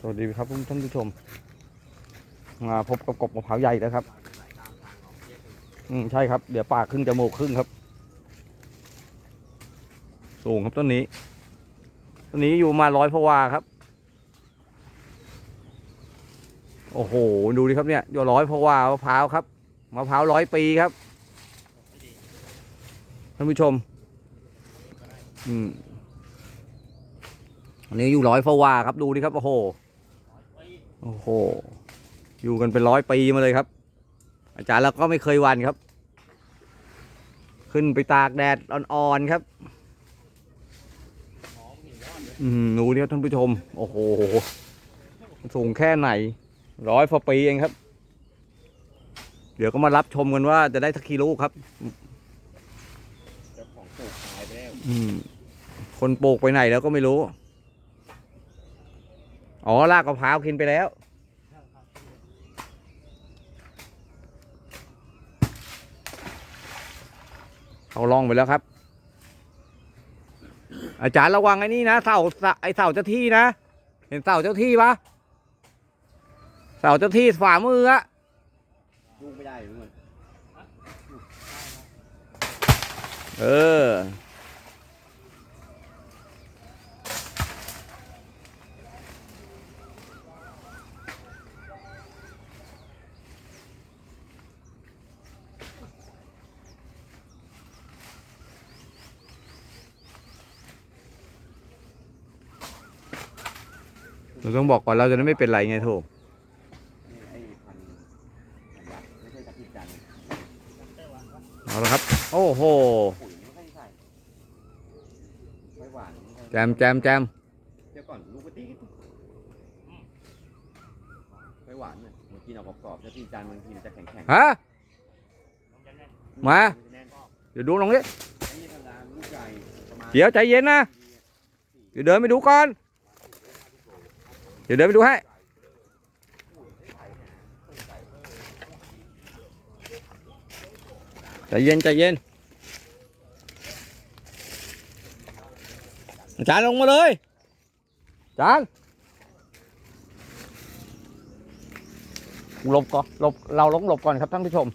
สวัสดีครับท่านผู้ชม มาพบกับกบมะพร้าวใหญ่แล้วครับ อืมใช่ครับ เดี๋ยวปากครึ่งจมูกครึ่งครับ สูงครับต้นนี้ ต้นนี้อยู่มาร้อยพวาครับ โอ้โห ดูดิครับเนี่ยอยู่ร้อยพวามะพร้าวครับ มะพร้าวร้อยปีครับ ท่านผู้ชม อืม อันนี้อยู่ร้อยพวาครับดูดิครับโอ้โหโอ้โหอยู่กันเป็นร้อยปีมาเลยครับ อาจารย์เราก็ไม่เคยหวันครับ ขึ้นไปตากแดดอ่อนๆครับอืมดูนี่ครับท่านผู้ชม โอ้โหสูงแค่ไหน ร้อยพอปีเองครับ เดี๋ยวก็มารับชมกันว่าจะได้สักกิโลครับเจ้าของปลูกขายไปแล้วอืมคนปลูกไปไหนแล้วก็ไม่รู้ อ๋อรากมะพร้าวกินไปแล้วเขาลองไปแล้วครับ อาจารย์ระวังไอ้นี่นะเสาเสาไอเสาเจ้าที่นะ เห็นเสาเจ้าที่ปะเสาเจ้าที่ฝ่ามืออะลูกไม่ได้เหมือนเอ อเราต้องบอกก่อนเราจะได้ไม่เป็นไรไงโถนี่ไอ้พันธุ์พันธุ์ยักษ์ไม่ใช่ตะกิดจันทร์เอาละครับ โอ้โหปุ๋ยไม่ค่อยใส่ไม่หวานไม่ค่อยแจมแจมแจมเดี๋ยวก่อนลูกกระติ๊กไม่หวานเนี่ยเมื่อกี้เรากรอบๆถ้าที่จานบางทีมันจะแข็งๆฮะมาแน่นเดี๋ยวดูลงนี้ไอ้นี่ธรรมดาลูกใหญ่ประมาณเดี๋ยวใจเย็นนะ เดี๋ยวเดินไปดูก่อน เดี๋ยวเดินไปดูให้ใจเย็นใจเย็นจารย์ลงมาเลยจารย์หลบก่อนหลบเราลงหลบก่อนครับท่านผู้ชม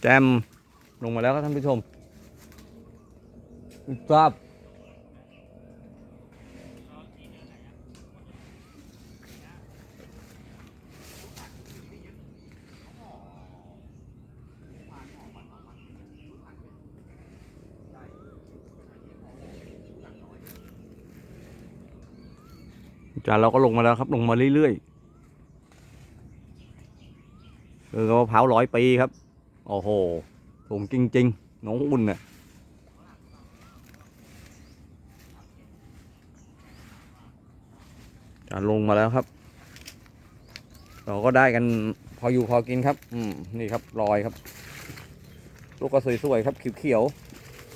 แจมลงมาแล้วครับท่านผู้ชมครับจารย์เราก็ลงมาแล้วครับ ลงมาเรื่อยๆเออมะพร้าวร้อยปีครับ โอ้โหสูงจริง ๆ น้องอุ่นเนี่ยจะลงมาแล้วครับ เราก็ได้กันพออยู่พอกินครับ อืมนี่ครับรอยครับ ลูกก็สวยๆครับเขียว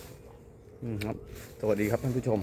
ๆอืมครับ สวัสดีครับท่านผู้ชม